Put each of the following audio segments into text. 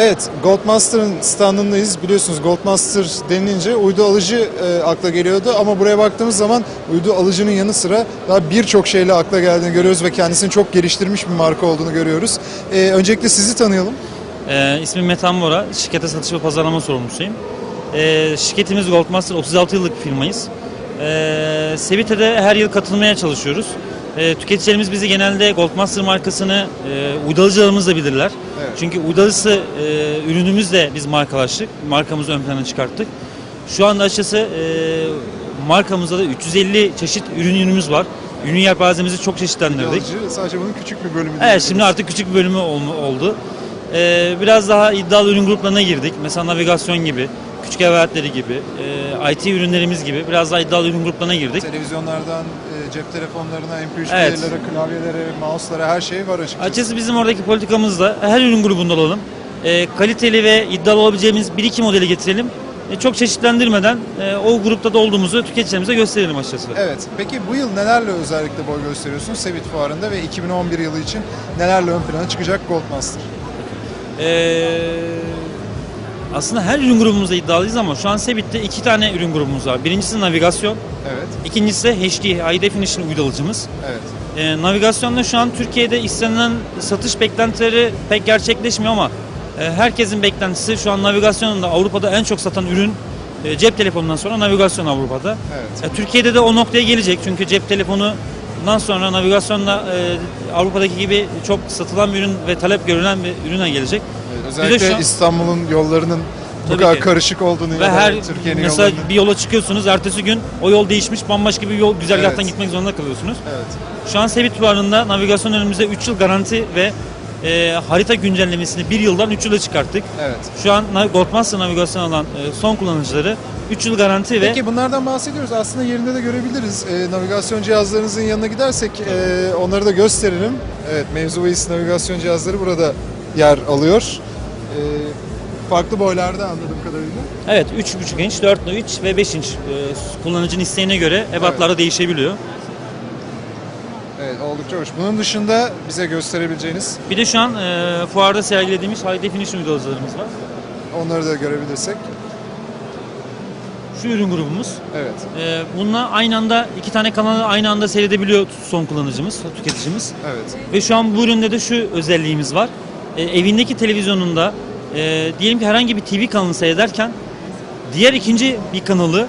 Evet, Goldmaster'ın standındayız. Biliyorsunuz Goldmaster denilince uydu alıcı e, akla geliyordu ama buraya baktığımız zaman uydu alıcının yanı sıra daha birçok şeyle akla geldiğini görüyoruz ve kendisini çok geliştirmiş bir marka olduğunu görüyoruz. E, öncelikle sizi tanıyalım. Ee, ismim Metan Bora, şirkete satış ve pazarlama sorumlusuyum. Ee, şirketimiz Goldmaster 36 yıllık firmayız. Ee, Sevite'de her yıl katılmaya çalışıyoruz. Ee, tüketicilerimiz bizi genelde Goldmaster markasını e, uydalıcılarımız da bilirler. Evet. Çünkü uydalısı e, ürünümüzle biz markalaştık, markamızı ön plana çıkarttık. Şu anda açıkçası e, markamızda da 350 çeşit ürün ürünümüz var. Ürün yelpazemizi çok çeşitlendirdik. alıcı sadece bunun küçük bir bölümü. Evet şimdi artık küçük bir bölümü oldu. Ee, biraz daha iddialı ürün gruplarına girdik. Mesela navigasyon gibi, küçük ev aletleri gibi, e, IT ürünlerimiz gibi biraz daha iddialı ürün gruplarına girdik. Televizyonlardan e, cep telefonlarına, MP3 Evet. player'lara, klavyelere, mouse'lara her şey var açıkçası. Açıkçası bizim oradaki politikamız da her ürün grubunda olalım. E, kaliteli ve iddialı olabileceğimiz bir iki modeli getirelim. E, çok çeşitlendirmeden e, o grupta da olduğumuzu tüketicilerimize gösterelim açıkçası. Evet. Peki bu yıl nelerle özellikle boy gösteriyorsunuz Sevit Fuarı'nda ve 2011 yılı için nelerle ön plana çıkacak Goldmaster? Ee, aslında her ürün grubumuzda iddialıyız ama şu an Sebit'te iki tane ürün grubumuz var. Birincisi navigasyon, Evet. ikincisi de HD, High Definition uydalıcımız. Evet. Ee, navigasyonda şu an Türkiye'de istenilen satış beklentileri pek gerçekleşmiyor ama e, herkesin beklentisi şu an navigasyonunda Avrupa'da en çok satan ürün e, cep telefonundan sonra navigasyon Avrupa'da. Evet. E, Türkiye'de de o noktaya gelecek çünkü cep telefonundan sonra navigasyonda e, Avrupa'daki gibi çok satılan bir ürün ve talep görülen bir ürüne gelecek. Özellikle şu İstanbul'un yollarının bu kadar ki. karışık olduğunu Ve her Türkiye'nin mesela yollarının... bir yola çıkıyorsunuz ertesi gün o yol değişmiş bambaşka bir yol güzergahtan Evet. gitmek zorunda kalıyorsunuz. Evet. Şu an Sevit Fuarı'nda navigasyon önümüzde 3 yıl garanti ve e, harita güncellemesini 1 yıldan 3 yıla çıkarttık. Evet. Şu an Goldmaster navigasyon alan e, son kullanıcıları 3 yıl garanti ve Peki bunlardan bahsediyoruz. Aslında yerinde de görebiliriz. Ee, navigasyon cihazlarınızın yanına gidersek e, onları da gösterelim. Evet, mevzu bahis navigasyon cihazları burada yer alıyor. Ee, farklı boylarda anladığım kadarıyla. evet 3.5 inç, 4.3 ve 5 inç e, kullanıcının isteğine göre ebatlarda değişebiliyor. Evet, oldukça hoş. Bunun dışında bize gösterebileceğiniz Bir de şu an e, fuarda sergilediğimiz High Definition uygulamalarımız var. onları da görebilirsek. Şu ürün grubumuz. Evet. E, bununla aynı anda iki tane kanalı aynı anda seyredebiliyor son kullanıcımız, tüketicimiz. Evet. Ve şu an bu üründe de şu özelliğimiz var. E, evindeki televizyonunda e, diyelim ki herhangi bir TV kanalını seyrederken diğer ikinci bir kanalı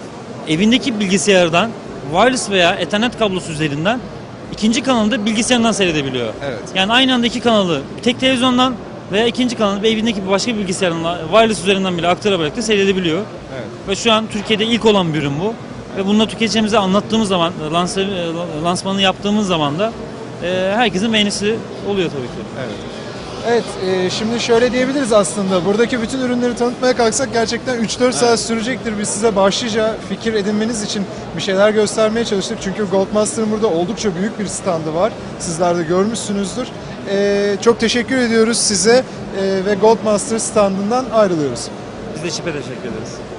evindeki bilgisayardan wireless veya ethernet kablosu üzerinden ikinci kanalı da bilgisayarından seyredebiliyor. Evet. Yani aynı anda iki kanalı tek televizyondan veya ikinci kanalı evindeki bir başka bir bilgisayardan wireless üzerinden bile aktararak da seyredebiliyor. Evet. Ve şu an Türkiye'de ilk olan bir ürün bu. Ve bunu da tüketicilerimize anlattığımız zaman, lanse, lansmanını yaptığımız zaman da e, herkesin beğenisi oluyor tabii ki. Evet. Evet, e, şimdi şöyle diyebiliriz aslında. Buradaki bütün ürünleri tanıtmaya kalksak gerçekten 3-4 saat sürecektir. Biz size başlıca fikir edinmeniz için bir şeyler göstermeye çalıştık. Çünkü Goldmaster'ın burada oldukça büyük bir standı var. Sizler de görmüşsünüzdür. E, çok teşekkür ediyoruz size e, ve Goldmaster standından ayrılıyoruz. Biz de çipe teşekkür ederiz.